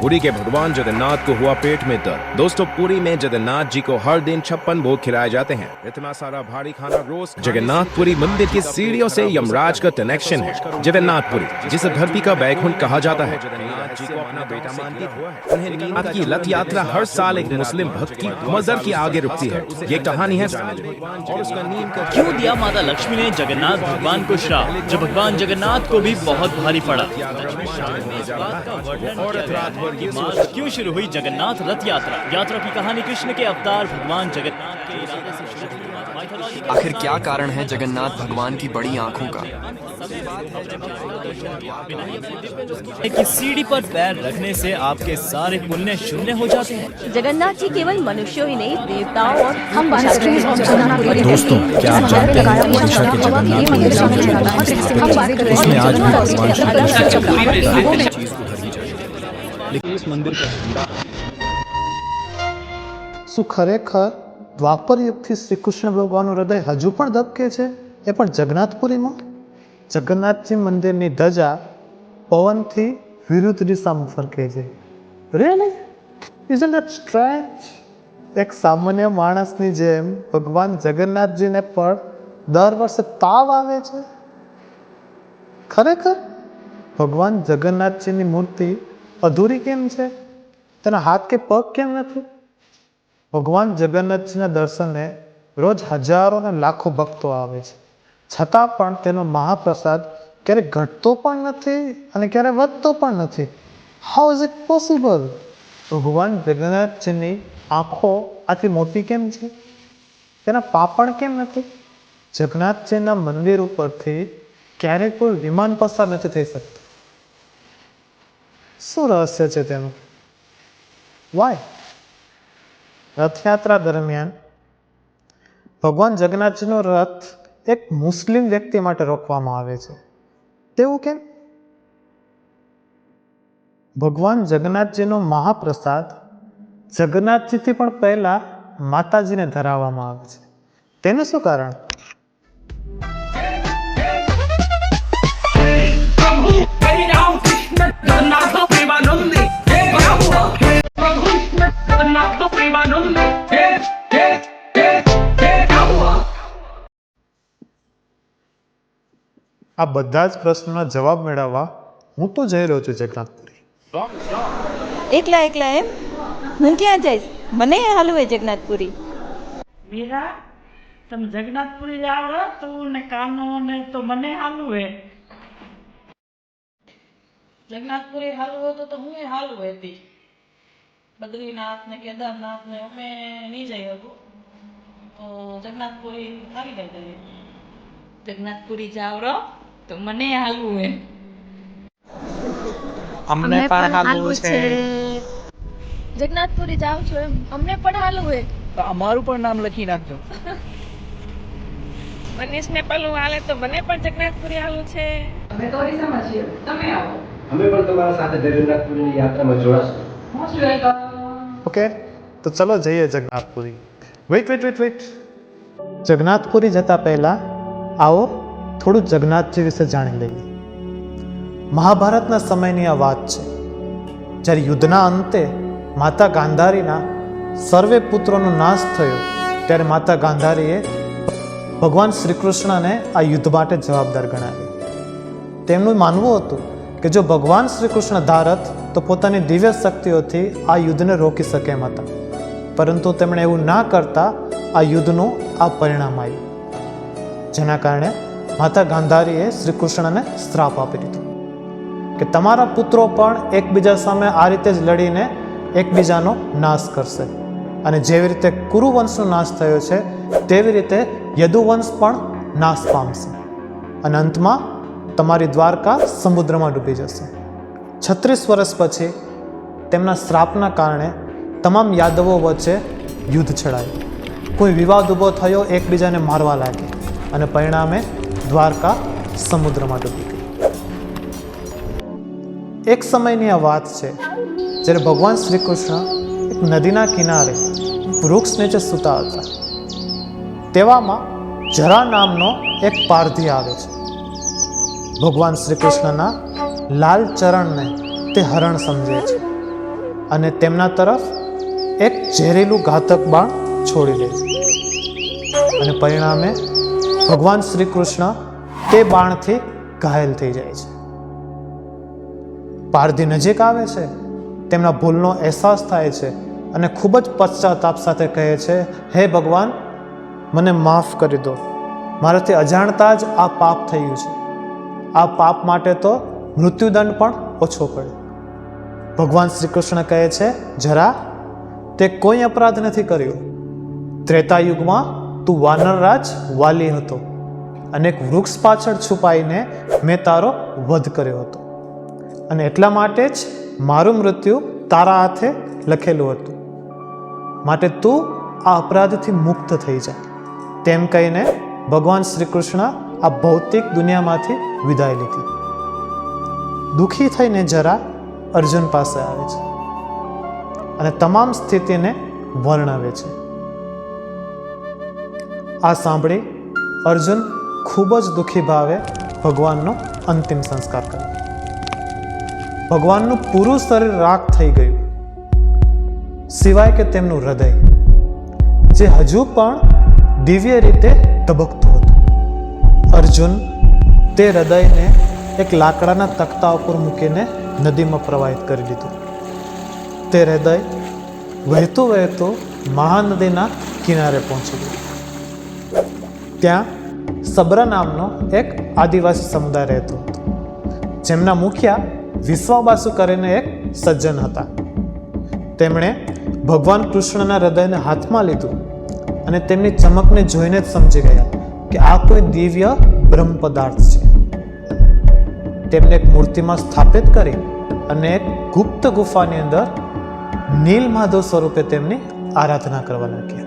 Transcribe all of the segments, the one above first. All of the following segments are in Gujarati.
पुरी के भगवान जगन्नाथ को हुआ पेट में दर्द। दोस्तों पुरी में जगन्नाथ जी को हर दिन छप्पन भोग खिलाए जाते हैं। इतना सारा भारी खाना रोज जगन्नाथपुरी मंदिर की सीढ़ियों से यमराज का कनेक्शन है। जगन्नाथपुरी जिसे धरती का बैकुंठ कहा जाता है। जगन्नाथ जी को अपना बेटा मानती उन्हें की रथ यात्रा हर साल एक मुस्लिम भक्त की मजर की आगे रुकती है। ये कहानी है। और उसका नीम का क्यों दिया माता लक्ष्मी ने जगन्नाथ भगवान को श्राप जो भगवान जगन्नाथ को भी बहुत भारी पड़ा। बात का वर्णन किया शुरू हुई जगन्नाथ रथ यात्रा? यात्रा की कहानी कृष्ण के अवतार भगवान जगन्नाथ के इरादे से शुरू हुई। आखिर क्या कारण है जगन्नाथ भगवान की बड़ी आँखों का? कि सीढ़ी पर पैर रखने से आपके सारे पुण्य शून्य हो जाते हैं। जगन्नाथ जी केवल मनुष्यों ही नहीं देवताओं और हम दोस्तों क्या आप जानते हैं कि के जगन्नाथ मंदिर में आज भी भगवान श्री कृष्ण हैं શું ખરેખર દ્વાપર યુગથી શ્રી કૃષ્ણ ભગવાનનું હૃદય હજુ પણ ધબકે છે? એ પણ જગન્નાથપુરીમાં? જગન્નાથજી મંદિરની ધજા પવનથી વિરુદ્ધ દિશામાં ફરકે છે. રિયલી ઇઝ ઇટ સ્ટ્રેન્જ એક સામાન્ય માણસની જેમ ભગવાન જગન્નાથજીને પણ દર વર્ષે તાવ આવે છે? ખરેખર? ભગવાન જગન્નાથજીની મૂર્તિ અધૂરી કેમ છે? તેના હાથ કે પગ કેમ નથી? ભગવાન જગન્નાથજીના દર્શને રોજ હજારો ને લાખો ભક્તો આવે છે. છતાં પણ તેનો મહાપ્રસાદ ક્યારેક ઘટતો પણ નથી અને ક્યારેક વધતો પણ નથી. હાઉ ઇઝ ઇટ પોસિબલ ભગવાન જગન્નાથજીની આંખો આટલી મોટી કેમ છે? તેના પાપણ કેમ નથી? જગન્નાથજીના મંદિર ઉપરથી ક્યારેય કોઈ વિમાન પસાર નથી થઈ શકતું. શું રહસ્ય છે તેનું? વાય રથયાત્રા દરમિયાન ભગવાન જગન્નાથજીનો રથ એક મુસ્લિમ વ્યક્તિ માટે રોકવામાં આવે છે. તેવું કેમ? ભગવાન જગન્નાથજીનો મહાપ્રસાદ જગન્નાથજીથી પણ પહેલા માતાજીને ધરાવવામાં આવે છે. તેનું શું કારણ? આ બધા જ પ્રશ્નોના જવાબ મેળવવા હું તો જઈ રહ્યો છું જગન્નાથપુરી. એકલા એકલા એમ? હું ક્યાં જઈશ? મને હાલવે જગન્નાથપુરી. મીરા તમે જગન્નાથપુરી જાવ તો ને કાનો ને તો મને હાલવે જગન્નાથપુરી હાલવો હતો તો તો હું હાલવો હતી બદ્રીનાથ ને કેદારનાથ ને અમે નહીં જઈ શકું. તો જગન્નાથપુરી હાલી લઈ જઈએ જગન્નાથપુરી જાવ રો તો મને હાલવું એમ. અમને પણ હાલવું છે. જગન્નાથપુરી જાઉં છું એમ. અમને પણ હાલવું હોય. તો અમારું પણ નામ લખી નાખજો. મનીષને પેલું હાલે તો મને પણ જગન્નાથપુરી હાલવું છે. અમે પણ તમારા સાથે જગન્નાથપુરીની યાત્રામાં જોડાશું. ઓકે તો ચલો જઈએ Jagannathpuri. Wait wait wait wait Jagannathpuri જતા પહેલા આવો થોડું જગન્નાથજી વિશે જાણી લઈએ. મહાભારતના સમયની આ વાત છે. જ્યારે યુદ્ધના અંતે માતા ગાંધારીના સર્વે પુત્રોનો નાશ થયો, ત્યારે માતા ગાંધારીએ ભગવાન શ્રી કૃષ્ણને આ યુદ્ધ માટે જવાબદાર ગણાવ્યા. તેમનું માનવું હતું કે જો ભગવાન શ્રી કૃષ્ણ ધારત, તો પોતાની દિવ્ય શક્તિઓથી આ યુદ્ધને રોકી શકે એમ હતા. પરંતુ તેમણે એવું ના કરતા આ યુદ્ધનું આ પરિણામ આવ્યું. જેના કારણે માતા ગાંધારીએ શ્રી કૃષ્ણને શ્રાપ આપી દીધો. કે તમારા પુત્રો પણ એકબીજા સામે આ રીતે જ લડીને એકબીજાનો નાશ કરશે. અને જેવી રીતે કુરુવંશનો નાશ થયો છે, તેવી રીતે યદુવંશ પણ નાશ પામશે. અને અંતમાં તમારી દ્વારકા સમુદ્રમાં ડૂબી જશે. છત્રીસ વર્ષ પછી તેમના શ્રાપના કારણે તમામ યાદવો વચ્ચે યુદ્ધ છેડાયું. કોઈ વિવાદ ઊભો થયો, એકબીજાને મારવા લાગી અને પરિણામે દ્વારકા સમુદ્રમાં ડૂબી ગઈ એક સમયની આ વાત છે, જ્યારે ભગવાન શ્રી કૃષ્ણ એક નદીના કિનારે વૃક્ષ નીચે સૂતા હતા. તેવામાં જરા નામનો એક પારધી આવે છે. ભગવાન શ્રી કૃષ્ણના લાલ ચરણને તે હરણ સમજે છે અને તેમના તરફ એક ઝેરીલું ઘાતક બાણ છોડી દે છે. અને પરિણામે ભગવાન શ્રી કૃષ્ણ તે બાણથી ઘાયલ થઈ જાય છે. પારધી નજીક આવે છે. તેમના ભૂલનો અહેસાસ થાય છે અને ખૂબ જ પશ્ચાતાપ સાથે કહે છે, હે ભગવાન, મને માફ કરી દો. મારાથી અજાણતા જ આ પાપ થયું છે. આ પાપ માટે તો મૃત્યુદંડ પણ ઓછો પડે ભગવાન શ્રી કૃષ્ણ કહે છે, જરા, તે કોઈ અપરાધ નથી કર્યો. ત્રેતા યુગમાં તું વાનરરાજ વાલી હતો. અને એક વૃક્ષ પાછળ છુપાઈને મેં તારો વધ કર્યો હતો. અને એટલા માટે જ મારું મૃત્યુ તારા હાથે લખેલું હતું. માટે તું આ અપરાધથી મુક્ત થઈ જાય તેમ કહીને ભગવાન શ્રી કૃષ્ણ આ ભૌતિક દુનિયામાંથી વિદાય લીધી. દુઃખી થઈને જરા અર્જુન પાસે આવે છે અને તમામ સ્થિતિને વર્ણવે છે. આ સાંભળી અર્જુન ખૂબ જ દુઃખી ભાવે ભગવાનનો અંતિમ સંસ્કાર કર્યો. ભગવાનનું પૂરું શરીર રાખ થઈ ગયું. સિવાય કે તેમનું હૃદય, જે હજુ પણ દિવ્ય રીતે ધબકતું અર્જુન તે હૃદયને એક લાકડાના તખ્તા ઉપર મૂકીને નદીમાં પ્રવાહિત કરી દીધું. તે હૃદય વહેતું વહેતું મહાનદીના કિનારે પહોંચી ગયું. ત્યાં સબ્ર નામનો એક આદિવાસી સમુદાય રહેતો હતો. જેમના મુખિયા વિશ્વાબાસુ કરીને એક સજ્જન હતા. તેમણે ભગવાન કૃષ્ણના હૃદયને હાથમાં લીધું અને તેમની ચમકને જોઈને જ સમજી ગયા. કે આ કોઈ દિવ્ય બ્રહ્મ પદાર્થ છે. તેમને એક મૂર્તિમાં સ્થાપિત કરી અને એક ગુપ્ત ગુફાની અંદર નીલ માધવ સ્વરૂપે તેમની આરાધના કરવા લાગ્યા.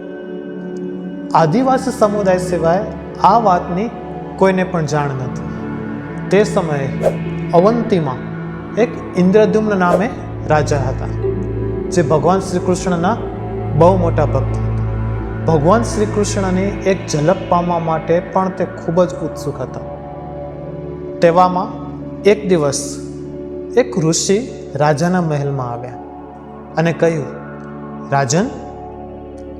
આદિવાસી સમુદાય સિવાય આ વાતની કોઈને પણ જાણ નથી. તે સમયે અવંતીમાં એક ઇન્દ્રદ્યુમ્ન નામે રાજા હતા, જે ભગવાન શ્રી કૃષ્ણના બહુ મોટા ભક્ત ભગવાન શ્રી કૃષ્ણની એક ઝલક પામવા માટે પણ તે ખૂબ જ ઉત્સુક હતા. તેવામાં એક દિવસ એક ઋષિ રાજાના મહેલમાં આવ્યા અને કહ્યું, રાજન,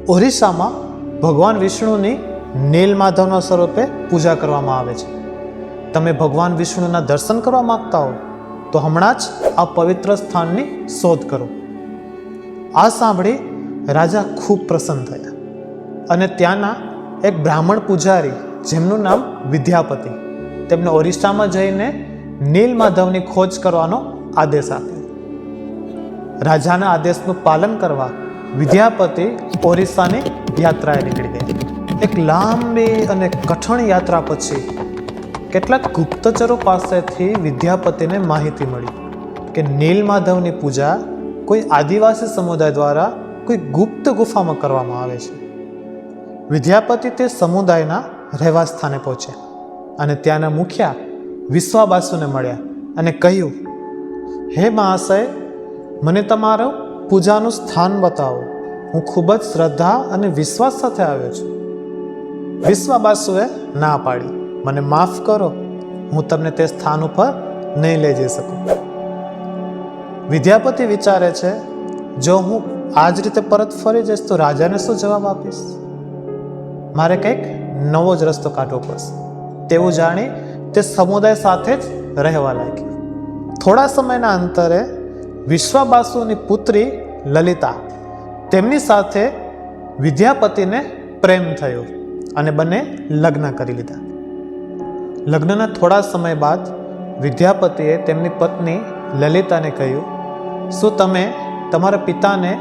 ઓરિસ્સામાં ભગવાન વિષ્ણુની નીલમાધવના સ્વરૂપે પૂજા કરવામાં આવે છે. તમે ભગવાન વિષ્ણુના દર્શન કરવા માગતા હો, તો હમણાં જ આ પવિત્ર સ્થાનની શોધ કરો. આ સાંભળી રાજા ખૂબ પ્રસન્ન થયા. અને ત્યાંના એક બ્રાહ્મણ પૂજારી, જેમનું નામ વિદ્યાપતિ, તેમને ઓરિસ્સામાં જઈને નીલમાધવની ખોજ કરવાનો આદેશ આપ્યો. રાજાના આદેશનું પાલન કરવા વિદ્યાપતિ ઓરિસ્સાની યાત્રાએ નીકળી ગયા એક લાંબી અને કઠણ યાત્રા પછી કેટલાક ગુપ્તચરો પાસેથી વિદ્યાપતિને માહિતી મળી કે નીલમાધવની પૂજા કોઈ આદિવાસી સમુદાય દ્વારા કોઈ ગુપ્ત ગુફામાં કરવામાં આવે છે. વિદ્યાપતિ તે સમુદાયના રહેવા સ્થાને પહોંચ્યા અને ત્યાંના મુખ્યા વિશ્વાબાસુને મળ્યા અને કહ્યું, હે મહાશય, મને તમારો પૂજાનું સ્થાન બતાવો. હું ખૂબ જ શ્રદ્ધા અને વિશ્વાસ સાથે આવ્યો છું. વિશ્વાબાસુએ ના પાડી. મને માફ કરો. હું તમને તે સ્થાન ઉપર નહીં લઈ જઈ શકું. વિદ્યાપતિ વિચારે છે, જો હું આ જ રીતે પરત ફરી જઈશ તો રાજાને શું જવાબ આપીશ? મારે કંઈક નવો જ રસ્તો કાઢવો પડશે. તેવું જાણી તે સમુદાય સાથે જ રહેવા લાગી થોડા સમયના અંતરે વિશ્વાબાસુની પુત્રી લલિતા તેમની સાથે વિદ્યાપતિને પ્રેમ થયો અને બંને લગ્ન કરી લીધા. લગ્નના થોડા સમય બાદ વિદ્યાપતિએ તેમની પત્ની લલિતાને કહ્યું, શું તમે તમારા પિતાને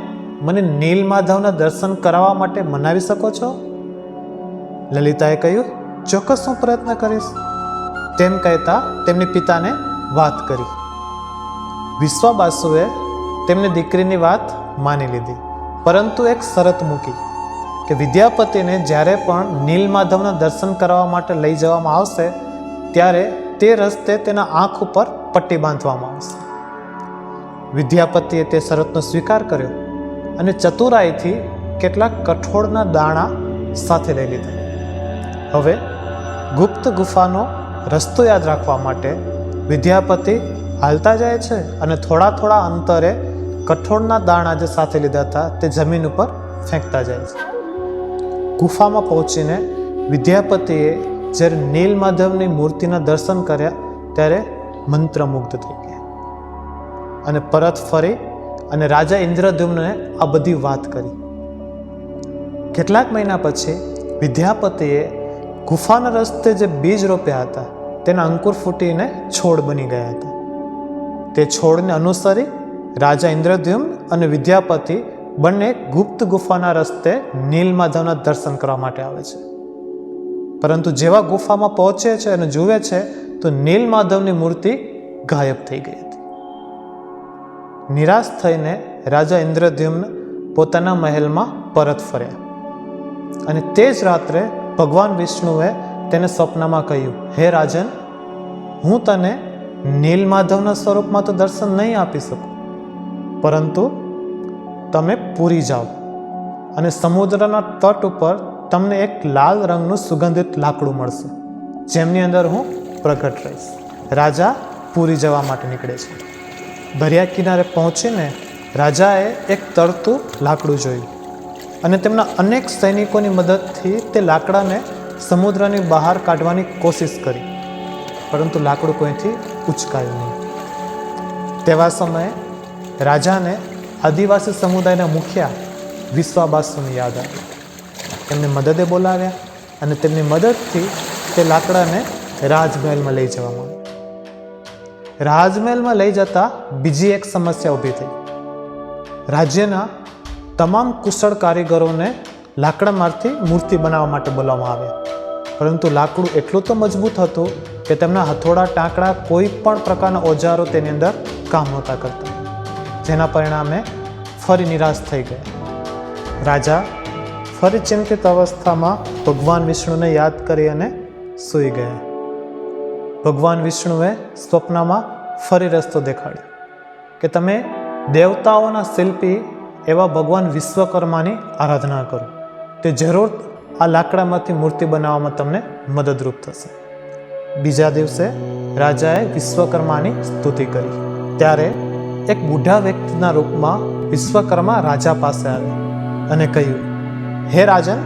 મને નીલ માધવના દર્શન કરાવવા માટે મનાવી શકો છો? લલિતાએ કહ્યું, ચોક્કસ હું પ્રયત્ન કરીશ. તેમ કહેતા તેમની પિતાને વાત કરી. વિશ્વાબાસુએ તેમની દીકરીની વાત માની લીધી, પરંતુ એક શરત મૂકી કે વિદ્યાપતિને જ્યારે પણ નીલમાધવના દર્શન કરવા માટે લઈ જવામાં આવશે, ત્યારે તે રસ્તે તેના આંખ ઉપર પટ્ટી બાંધવામાં આવશે. વિદ્યાપતિએ તે શરતનો સ્વીકાર કર્યો અને ચતુરાઈથી કેટલાક કઠોળના દાણા સાથે લઈ લીધા. હવે ગુપ્ત ગુફાનો રસ્તો યાદ રાખવા માટે વિદ્યાપતિ હાલતા જાય છે અને થોડા થોડા અંતરે કઠોળના દાણા જે સાથે લીધા હતા, તે જમીન ઉપર ફેંકતા જાય છે. ગુફામાં પહોંચીને વિદ્યાપતિએ જ્યારે નીલ માધવની મૂર્તિના દર્શન કર્યા, ત્યારે મંત્રમુગ્ધ થઈ ગયા. અને પરત ફરી અને રાજા ઇન્દ્રદ્યુમ્નને આ બધી વાત કરી. કેટલાક મહિના પછી વિદ્યાપતિએ ગુફાના રસ્તે જે બીજ રોપ્યા હતા, તેના અંકુર ફૂટીને છોડ બની ગયા હતા. તે છોડને અનુસરી રાજા ઇન્દ્રદ્યુમ્ન અને વિદ્યાપતિ બંને ગુપ્ત ગુફાના રસ્તે નીલમાધવના દર્શન કરવા માટે આવે છે. પરંતુ જેવા ગુફામાં પહોંચે છે અને જુએ છે, તો નીલમાધવની મૂર્તિ ગાયબ થઈ ગઈ હતી. નિરાશ થઈને રાજા ઇન્દ્રદ્યુમ્ન પોતાના મહેલમાં પરત ફર્યા. અને તે જ રાત્રે ભગવાન વિષ્ણુએ તેને સ્વપ્નમાં કહ્યું, હે રાજન, હું તને નીલમાધવના સ્વરૂપમાં તો દર્શન નહીં આપી શકું, પરંતુ તમે પૂરી જાઓ અને સમુદ્રના તટ ઉપર તમને એક લાલ રંગનું સુગંધિત લાકડું મળશે, જેમની અંદર હું પ્રગટ રહીશ. રાજા પૂરી જવા માટે નીકળે છે. દરિયા કિનારે પહોંચીને રાજાએ એક તરતું લાકડું જોયું. અને તેમના અનેક સૈનિકોની મદદથી તે લાકડાને સમુદ્રની બહાર કાઢવાની કોશિશ કરી. પરંતુ લાકડું કોઈથી ઉચકાયું નહીં. તેવા સમયે રાજાને આદિવાસી સમુદાયના મુખ્યા વિશ્વાબાસુની યાદ આવી તેમને મદદે બોલાવ્યા અને તેમની મદદથી તે લાકડાને રાજમહેલમાં લઈ જવામાં આવ્યા રાજમહેલમાં લઈ જતા બીજી એક સમસ્યા ઊભી થઈ. રાજ્યના તમામ કુશળ કારીગરોને લાકડામાંથી મૂર્તિ બનાવવા માટે બોલાવવામાં આવ્યા પરંતુ લાકડું એટલું તો મજબૂત હતું કે તેમના હથોડા, ટાંકડા કોઈ પણ પ્રકારના ઓજારો તેની અંદર કામ નહોતા કરતા. જેના પરિણામે ફરી નિરાશ થઈ ગયા. રાજા ફરી ચિંતિત અવસ્થામાં ભગવાન વિષ્ણુને યાદ કરી અને સૂઈ ગયા. ભગવાન વિષ્ણુએ સ્વપ્નમાં ફરી રસ્તો દેખાડ્યો કે તમે દેવતાઓના શિલ્પી એવા ભગવાન વિશ્વકર્માની આરાધના કરો. તે જરૂર આ લાકડામાંથી મૂર્તિ બનાવવામાં તમને મદદરૂપ થશે. બીજા દિવસે રાજાએ વિશ્વકર્માની સ્તુતિ કરી. ત્યારે એક બુઢા વ્યક્તિના રૂપમાં વિશ્વકર્મા રાજા પાસે આવ્યા અને કહ્યું, હે રાજન,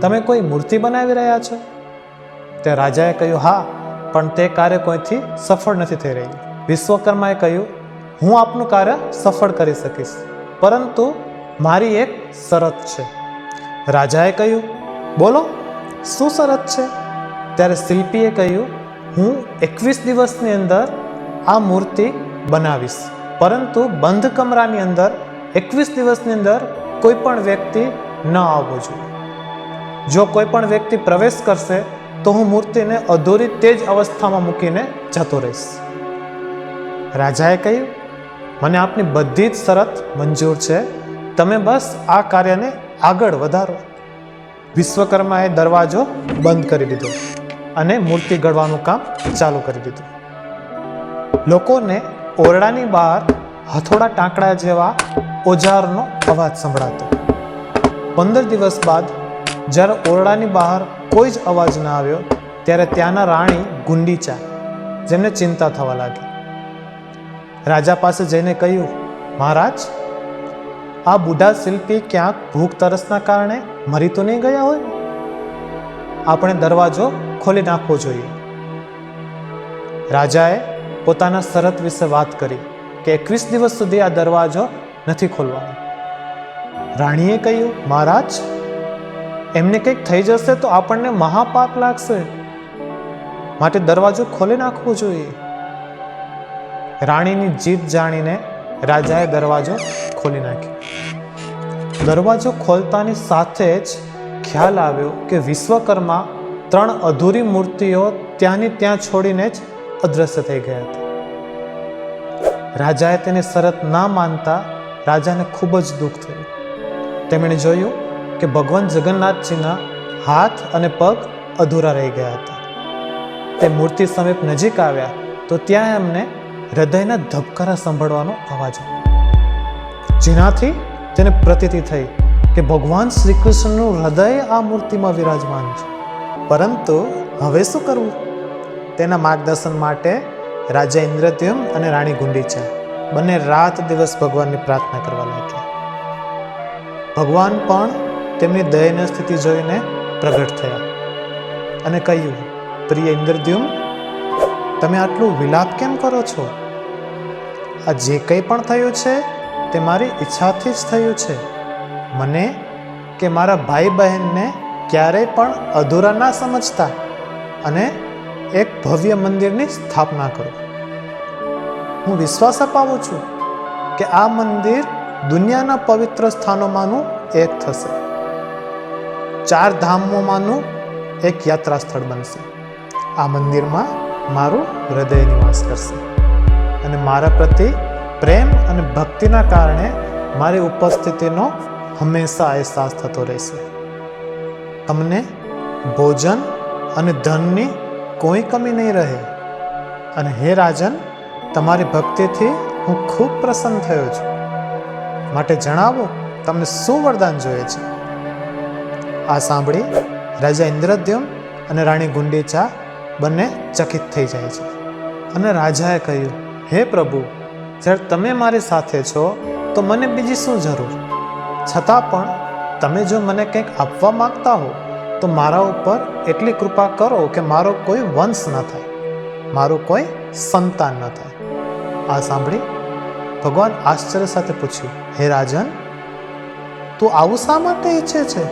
તમે કોઈ મૂર્તિ બનાવી રહ્યા છો? તે રાજાએ કહ્યું, હા, પણ તે કાર્ય કોઈથી સફળ નથી થઈ રહ્યું. વિશ્વકર્માએ કહ્યું, હું આપનું કાર્ય સફળ કરી શકીશ. પરંતુ મારી એક શરત છે. રાજાએ કહ્યું, બોલો, શું શરત છે? ત્યારે શિલ્પીએ કહ્યું, હું એકવીસ દિવસની અંદર આ મૂર્તિ બનાવીશ. પરંતુ બંધ કમરાની અંદર એકવીસ દિવસની અંદર કોઈ પણ વ્યક્તિ ન આવવો જોઈએ. જો કોઈ પણ વ્યક્તિ પ્રવેશ કરશે, તો હું મૂર્તિને અધૂરી તે જ અવસ્થામાં મૂકીને જતો રહીશ. રાજાએ કહ્યું મને આપની બધી જ શરત મંજૂર છે. તમે બસ આ કાર્યને આગળ વધારો. વિશ્વકર્માએ દરવાજો બંધ કરી દીધો અને મૂર્તિ ઘડવાનું કામ ચાલુ કરી દીધું. લોકોને ઓરડાની બહાર હથોડા ટાંકડા જેવા ઓજારનો અવાજ સંભળાતો. પંદર દિવસ બાદ જ્યારે ઓરડાની બહાર કોઈ જ અવાજ ના આવ્યો, ત્યારે ત્યાંના રાણી ગુંડીચા જેમને ચિંતા થવા લાગી. રાજા પાસે જઈને કહ્યું, મહારાજ, આ બુઢા શિલ્પી ક્યાંક ભૂખ તરસના કારણે મરી તો નહીં ગયા હોય? આપણે દરવાજો ખોલી નાખવો જોઈએ. રાજાએ પોતાના શરત વિશે વાત કરી કે એકવીસ દિવસ સુધી આ દરવાજો નથી ખોલવાનો. રાણીએ કહ્યું, મહારાજ, એમને કંઈક થઈ જશે તો આપણને મહાપાપ લાગશે. માટે દરવાજો ખોલી નાખવો જોઈએ. રાણીની જીત જાણીને રાજાએ દરવાજો ખોલી નાખ્યો. દરવાજો ખોલતાની સાથે જ ખ્યાલ આવ્યો કે વિશ્વકર્મા ત્રણ અધૂરી મૂર્તિઓ ત્યાંની ત્યાં છોડીને જ અદ્રશ્ય થઈ ગયા હતા. રાજાએ તેની શરત ના માનતા રાજાને ખૂબ જ દુઃખ થયું. તેમણે જોયું કે ભગવાન જગન્નાથજીના હાથ અને પગ અધૂરા રહી ગયા હતા. તે મૂર્તિ સમીપ નજીક આવ્યા તો ત્યાં એમને હૃદયના ધબકારા સાંભળવાનો અવાજ આવ્યો જેનાથી તેને પ્રતીતિ થઈ કે ભગવાન શ્રી કૃષ્ણનું હૃદય આ મૂર્તિમાં વિરાજમાન છે. પરંતુ હવે શું કરવું? તેના માર્ગદર્શન માટે રાજા ઇન્દ્રદ્યુમ અને રાણી ગુંડીચા બંને રાત દિવસ ભગવાનની પ્રાર્થના કરવા લાગ્યા. ભગવાન પણ તેમની દયનીય સ્થિતિ જોઈને પ્રગટ થયા અને કહ્યું, પ્રિય ઇન્દ્રદ્યુમ, તમે આટલું વિલાપ કેમ કરો છો? આ જે કંઈ પણ થયું છે, તે મારી ઈચ્છાથી જ થયું છે. મને કે મારા ભાઈ બહેનને ક્યારેય પણ અધૂરા ના સમજતા અને એક ભવ્ય મંદિરની સ્થાપના કરો. હું વિશ્વાસ અપાવું છું કે આ મંદિર દુનિયાના પવિત્ર સ્થાનોમાંનું એક થશે. ચાર ધામોમાંનું એક યાત્રા સ્થળ બનશે. આ મંદિરમાં મારું હૃદય નિવાસ કરશે. અને મારા પ્રતિ પ્રેમ અને ભક્તિના કારણે મારી ઉપસ્થિતિનો હંમેશા અહેસાસ થતો રહેશે. તમને ભોજન અને ધનની કોઈ કમી નહીં રહે. અને હે રાજન, તમારી ભક્તિથી હું ખૂબ પ્રસન્ન થયો છું. માટે જણાવો, તમને શું વરદાન જોઈએ છે? આ સાંભળી રાજા ઇન્દ્રદ્યુમ અને રાણી ગુંડીચા બંને ચકિત થઈ જાય છે. અને રાજાએ કહ્યું હે પ્રભુ, જ્યારે તમે મારી સાથે છો, તો મને બીજી શું જરૂર? છતાં પણ તમે જો મને કંઈક આપવા માંગતા હો, તો મારા ઉપર એટલી કૃપા કરો કે મારો કોઈ વંશ ન થાય, મારું કોઈ સંતાન ન થાય. આ સાંભળી ભગવાન આશ્ચર્ય સાથે પૂછ્યું, હે રાજન, તું આવું શા માટે ઈચ્છે છે?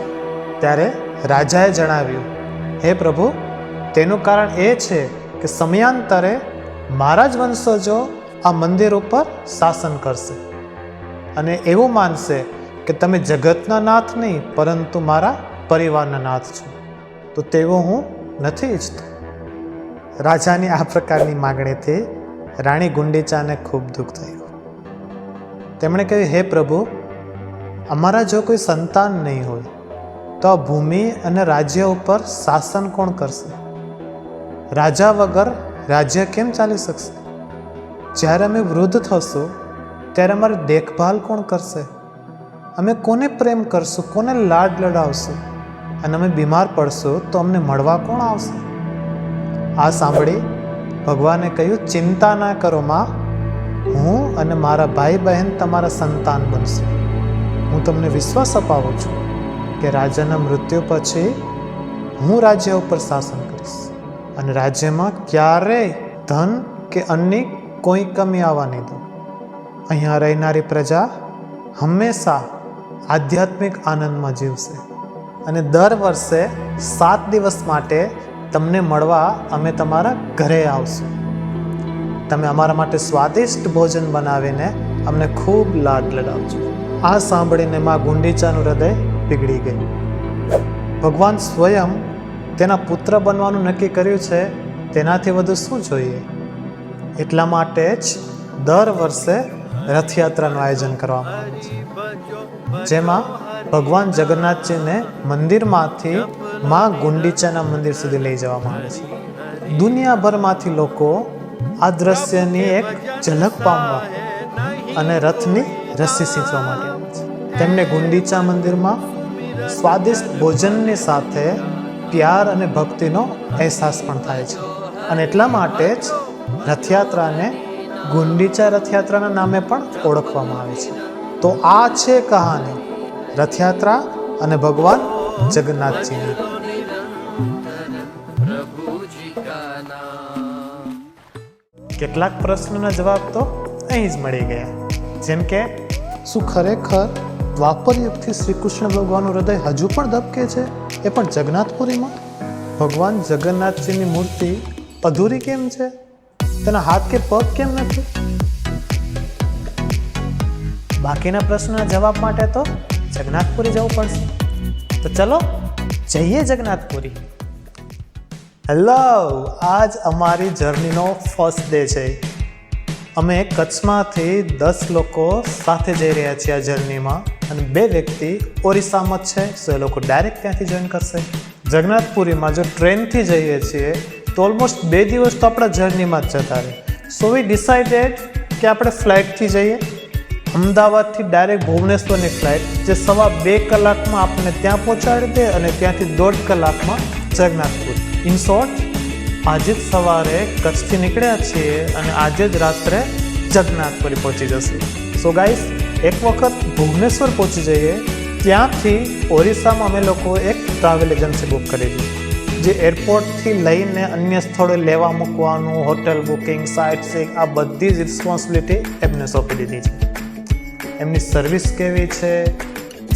ત્યારે રાજાએ જણાવ્યું, હે પ્રભુ, તેનું કારણ એ છે કે સમયાંતરે મારા જ વંશજો આ મંદિર ઉપર શાસન કરશે. અને એવું માનશે કે તમે જગતના નાથ નહીં, પરંતુ મારા પરિવારના નાથ છો. તો તેવો હું નથી ઈચ્છતો. રાજાની આ પ્રકારની માગણીથી રાણી ગુંડીચાને ખૂબ દુઃખ થયું. તેમણે કહ્યું, હે પ્રભુ, અમારા જો કોઈ સંતાન નહીં હોય, તો આ ભૂમિ અને રાજ્ય ઉપર શાસન કોણ કરશે? રાજા વગર રાજ્ય કેમ ચાલી શકશે? જ્યારે અમે વૃદ્ધ થશું, ત્યારે અમારી દેખભાલ કોણ કરશે? અમે કોને પ્રેમ કરશું, કોને લાડ લડાવશું? અને અમે બીમાર પડશું, તો અમને મળવા કોણ આવશે? આ સાંભળી ભગવાને કહ્યું, ચિંતા ના કરો માં. હું અને મારા ભાઈ બહેન તમારા સંતાન બનશે. હું તમને વિશ્વાસ અપાવું છું કે રાજાના મૃત્યુ પછી હું રાજ્ય ઉપર શાસન કરીશ. અને રાજ્યમાં ક્યારેય ધન કે અન્ય કોઈ કમી આવવા નહીં દો અહીંયા રહેનારી પ્રજા હંમેશા આધ્યાત્મિક આનંદમાં જીવશે અને દર વર્ષે સાત દિવસ માટે તમને મળવા અમે તમારા ઘરે આવશું. તમે અમારા માટે સ્વાદિષ્ટ ભોજન બનાવીને અમને ખૂબ લાડ લડાવજો. આ સાંભળીને માં ગુંડીચાનું હૃદય પીગળી ગયું. ભગવાન સ્વયં તેના પુત્ર બનવાનું નક્કી કર્યું છે, તેનાથી વધુ શું જોઈએ? એટલા માટે જ દર વર્ષે રથયાત્રાનું આયોજન કરવામાં આવે છે. જેમાં ભગવાન જગન્નાથજીને મંદિરમાંથી માં ગુંડીચાના મંદિર સુધી લઈ જવામાં આવે છે. દુનિયાભરમાંથી લોકો આ દ્રશ્યની એક ઝલક પામવા અને રથની રસી સીંચવા માટે તેમને ગુંડીચા મંદિરમાં સ્વાદિષ્ટ ભોજનની સાથે પ્યાર અને ભક્તિનો અહેસાસ પણ થાય છે. અને એટલા માટે જ રથયાત્રાને ગુંડીચા રથયાત્રાના નામે પણ ઓળખવામાં આવે છે. તો આ છે કહાની. રથયાત્રા અને ભગવાન જગન્નાથજીની. કેટલાક પ્રશ્નના જવાબ તો અહીં જ મળી ગયા. જેમ કે, શું ખરેખર દ્વાપર યુગથી શ્રી કૃષ્ણ ભગવાનનું હૃદય હજુ પણ ધબકે છે? એ પણ જગન્નાથપુરીમાં? ભગવાન જગન્નાથજીની મૂર્તિ અધૂરી કેમ છે? તેના હાથ કે પગ કેમ નથી? બાકીના પ્રશ્નના જવાબ માટે તો જગન્નાથપુરી જવું પડશે. તો ચલો, જઈએ જગન્નાથપુરી. હેલો આજ અમારી જર્નીનો ફર્સ્ટ ડે છે. અમે કચ્છમાંથી દસ લોકો સાથે જઈ રહ્યા છીએ આ જર્નીમાં. અને બે વ્યક્તિ ઓરિસ્સામાં જ છે. સો એ લોકો ડાયરેક્ટ ત્યાંથી જોઈન કરશે. જગન્નાથપુરીમાં જો ટ્રેનથી જઈએ છીએ, તો ઓલમોસ્ટ બે દિવસ તો આપણા જર્નીમાં જ જતા રહે. સો વી ડિસાઇડેડ કે આપણે ફ્લાઇટથી જઈએ. અમદાવાદથી ડાયરેક્ટ ભુવનેશ્વરની ફ્લાઇટ જે સવા બે કલાકમાં આપણને ત્યાં પહોંચાડી દે અને ત્યાંથી દોઢ કલાકમાં જગન્નાથપુર. ઇન શોર્ટ આજે જ સવારે કચ્છથી નીકળ્યા છીએ અને આજે જ રાત્રે જગન્નાથપુરી પહોંચી જશે. સો ગાઈસ એક વખત ભુવનેશ્વર પહોંચી જઈએ, ત્યાંથી ઓરિસ્સામાં અમે લોકો એક ટ્રાવેલ એજન્સી બુક કરેલી, જે એરપોર્ટથી લઈને અન્ય સ્થળે લેવા મૂકવાનું, હોટેલ બુકિંગ, સાઇટ સીક આ બધી જ રિસ્પોન્સિબિલિટી એમને સોંપી દીધી છે. એમની સર્વિસ કેવી છે?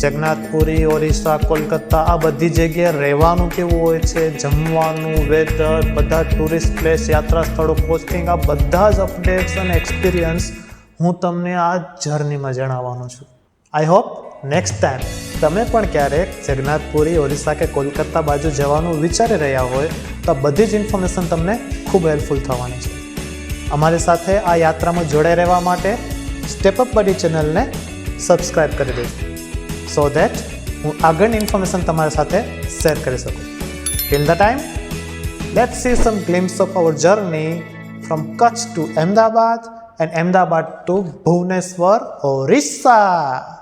જગન્નાથપુરી, ઓરિસ્સા, કોલકાતા, આ બધી જગ્યાએ રહેવાનું કેવું હોય છે? જમવાનું વેધર બધા ટુરિસ્ટ પ્લેસ યાત્રા સ્થળો પોસ્ટિંગ આ બધા જ અપડેટ્સ અને એક્સપિરિયન્સ હું તમને આ જર્નીમાં જણાવવાનો છું. આઈ હોપ નેક્સ્ટ ટાઈમ તમે પણ ક્યારેક જગન્નાથપુરી, ઓરિસ્સા કે કોલકાતા બાજુ જવાનું વિચારી રહ્યા હોય તો બધી જ ઇન્ફોર્મેશન તમને ખૂબ હેલ્પફુલ થવાની છે. અમારી સાથે આ યાત્રામાં જોડાઈ રહેવા માટે સ્ટેપ અપ બડી ચેનલને સબસ્ક્રાઈબ કરી દેજો. સો દેટ હું આગળની ઇન્ફોર્મેશન તમારી સાથે શેર કરી શકું. Till the time let see some glimpse of our journey from Kutch to Ahmedabad and Ahmedabad to Bhubaneswar, Orissa.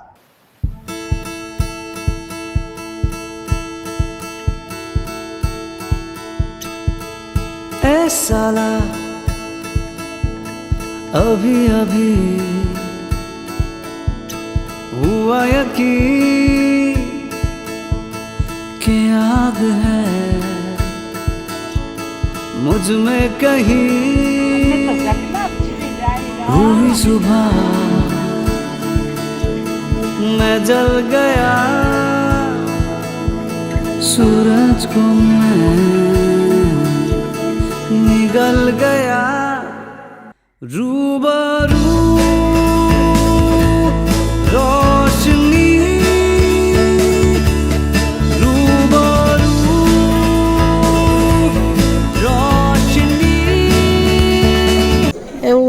साला अभी अभी हुआ यकीन कि आग है मुझ में कहीं हुई सुबह मैं जल गया सूरज को मैं निगल गया रूबरू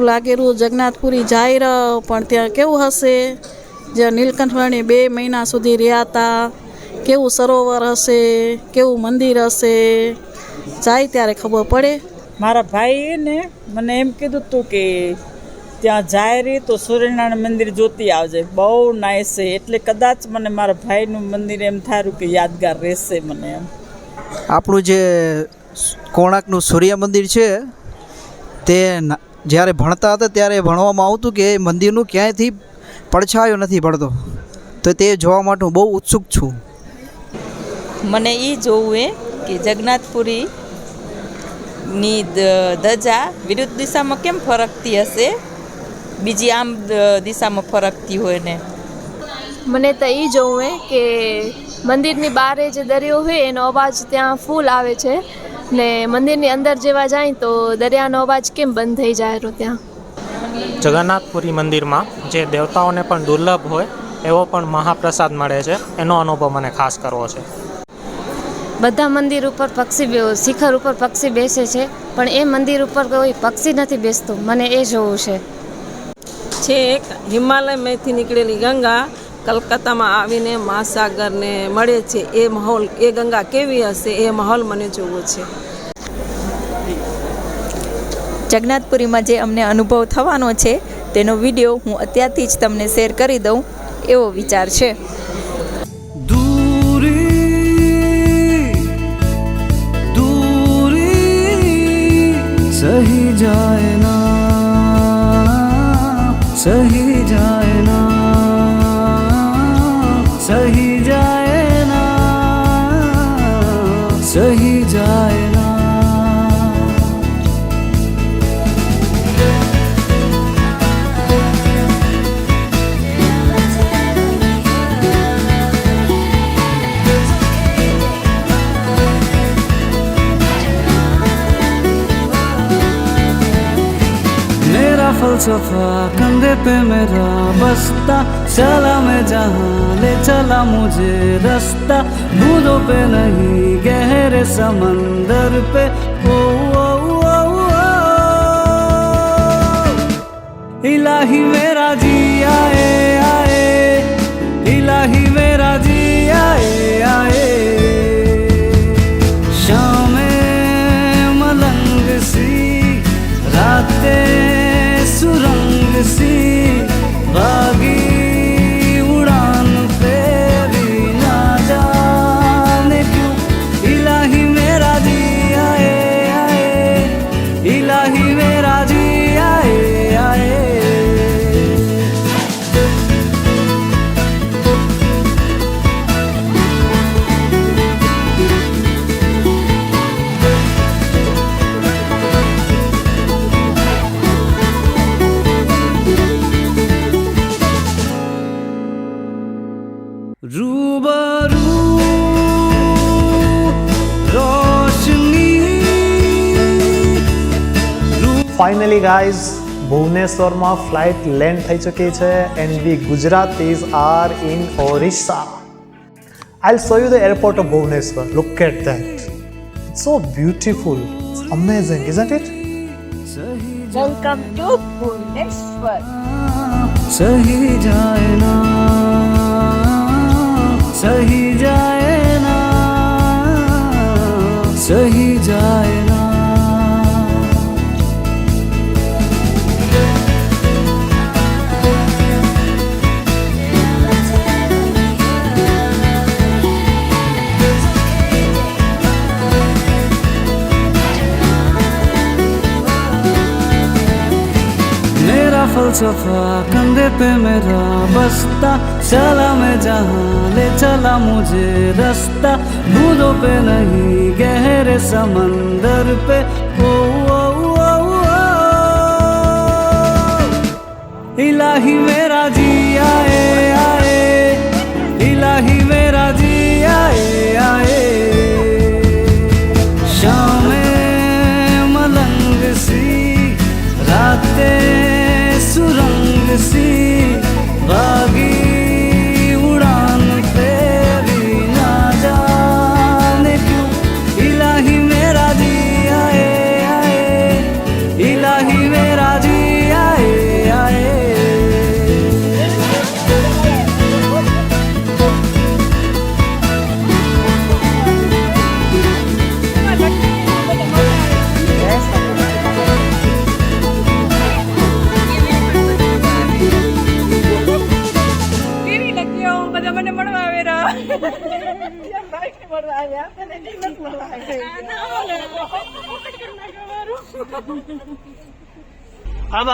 એવું લાગેલું જગન્નાથપુરી જાય રહ્યો પણ ત્યાં કેવું હશે? જ્યાં નીલકંઠવાણી બે મહિના સુધી રહ્યા હતા કેવું સરોવર હશે કેવું મંદિર હશે? જાય ત્યારે ખબર પડે. મારા ભાઈએ ને મને એમ કીધું હતું કે ત્યાં જાય રહી તો સૂર્યનારાયણ મંદિર જોતી આવજે. બહુ નાઇસ છે. એટલે કદાચ મને મારા ભાઈનું મંદિર એમ થારું કે યાદગાર રહેશે મને એમ. આપણું જે કોણાકનું સૂર્ય મંદિર છે તે ન- જ્યારે ભણતા હતા ત્યારે ભણવામાં આવતું કે મંદિરનું ક્યાંયથી પડછાયો નથી પડતો. તો તે જોવા માટે હું બહુ ઉત્સુક છું. મને એ જોવું એ કે જગન્નાથપુરી ની ધજા વિરુદ્ધ દિશામાં કેમ ફરકતી હશે? બીજી આમ દિશામાં ફરકતી હોય ને? મને તો એ જોવું કે મંદિરની બહાર જે દરિયો હોય એનો અવાજ ત્યાં ફૂલ આવે છે. ને મંદિરની અંદર જેવા જાય તો દરિયાનો અવાજ કેમ બંધ થઈ જાય તો ત્યાં? જગન્નાથપુરી મંદિરમાં જે દેવતાઓને પણ દુર્લભ હોય એવો પણ મહાપ્રસાદ મળે છે. એનો અનુભવ મને ખાસ કરવો છે. બધા મંદિર ઉપર પક્ષી શિખર ઉપર પક્ષી બેસે છે પણ એ મંદિર ઉપર કોઈ પક્ષી નથી બેસતું. મને એ જોવું છે. છેક હિમાલયમાંથી નીકળેલી ગંગા કલકત્તામાં આવીને મહાસાગરને મળે છે એ માહોલ એ ગંગા કેવી હશે એ માહોલ મને જોવો છે. જગન્નાથપુરીમાં જે અમને અનુભવ થવાનો છે તેનો વીડિયો હું અત્યારથી જ તમને શેર કરી દઉં એવો વિચાર છે. સહી જાય સહી જાય सही जाए ना सही जाए ना सही जाए ना मेरा फलसफा कंधे पे मेरा बस्ता। चला मैं जहाँ ले चला मुझे रास्ता। बूंदों पे नहीं गहरे समंदर पे। ओ, ओ, ओ, ओ, ओ। इलाही मेरा जी आए आए। इलाही मेरा जी आए आए। शामें मलंग सी रातें सुरंग सी। ગાઈઝ ભુવનેશ્વરમાં ફ્લાઇટ લેન્ડ થઈ ચૂકી છે and we Gujaratis are in Orissa I show you the airport of Bhubaneswar look at that it's so beautiful amazing isn't it welcome to Bhubaneswar सही जाए ना सही जाए ना सही जाए ना मेरा फलसफा कंधे पे मेरा बस्ता चला मैं जहाँ ले चला मुझे रास्ता बूंदों पे नहीं गहरे समंदर पे ओ, ओ, ओ, ओ, इलाही मेरा जी आए आए इलाही मेरा जी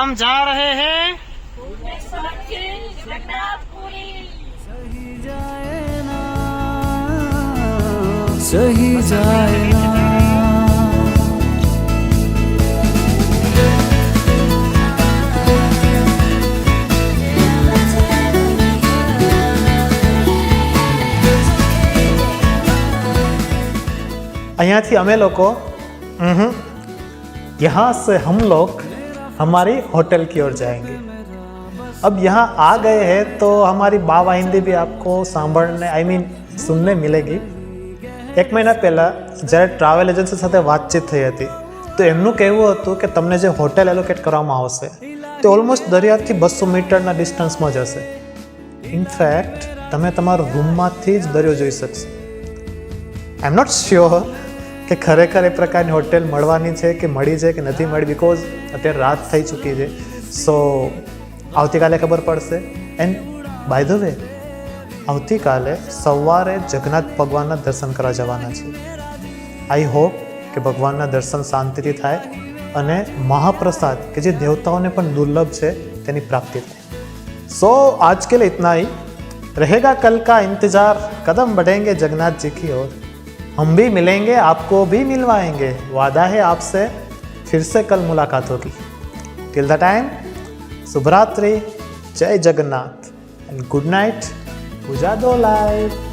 हम जा रहे हैं सही जाए ना सही जाए ना અહીંયાથી અમે લોકો हम्म, यहाँ से हम लोग हमारी होटल की ओर जाएंगे अब यहाँ आ गए हैं तो हमारी बाबा हिंदी भी आपको સાંભળને આઈ મીન સુનને મિલેગી એક મહિના પહેલાં જ્યારે ટ્રાવેલ એજન્સી સાથે વાતચીત થઈ હતી તો એમનું કહેવું હતું કે તમને જે હોટેલ એલોકેટ કરવામાં આવશે તે ઓલમોસ્ટ દરિયાથી બસો મીટરના ડિસ્ટન્સમાં જ હશે ઇનફેક્ટ તમે તમારા રૂમમાંથી જ દરિયો જોઈ શકશો આઈ એમ નોટ શ્યોર કે ખરેખર એ પ્રકારની હોટેલ મળવાની છે કે મળી છે કે નથી મળી બિકોઝ અત્યારે રાત થઈ ચૂકી છે સો આવતીકાલે ખબર પડશે એન્ડ બાય ધ વે આવતીકાલે સવારે જગન્નાથ ભગવાનના દર્શન કરવા જવાના છે આઈ હોપ કે ભગવાનના દર્શન શાંતિથી થાય અને મહાપ્રસાદ કે જે દેવતાઓને પણ દુર્લભ છે તેની પ્રાપ્તિ થાય सो आज के लिए इतना ही रहेगा कल का इंतजार कदम बढ़ेंगे जगन्नाथ जी की ओर हम भी मिलेंगे, आपको भी मिलवाएँगे। वादा है आपसे फिर से कल मुलाकात होगी। टिल द टाइम शुभरात्रि, जय जगन्नाथ एंड गुड नाइट पूजा दो लाइफ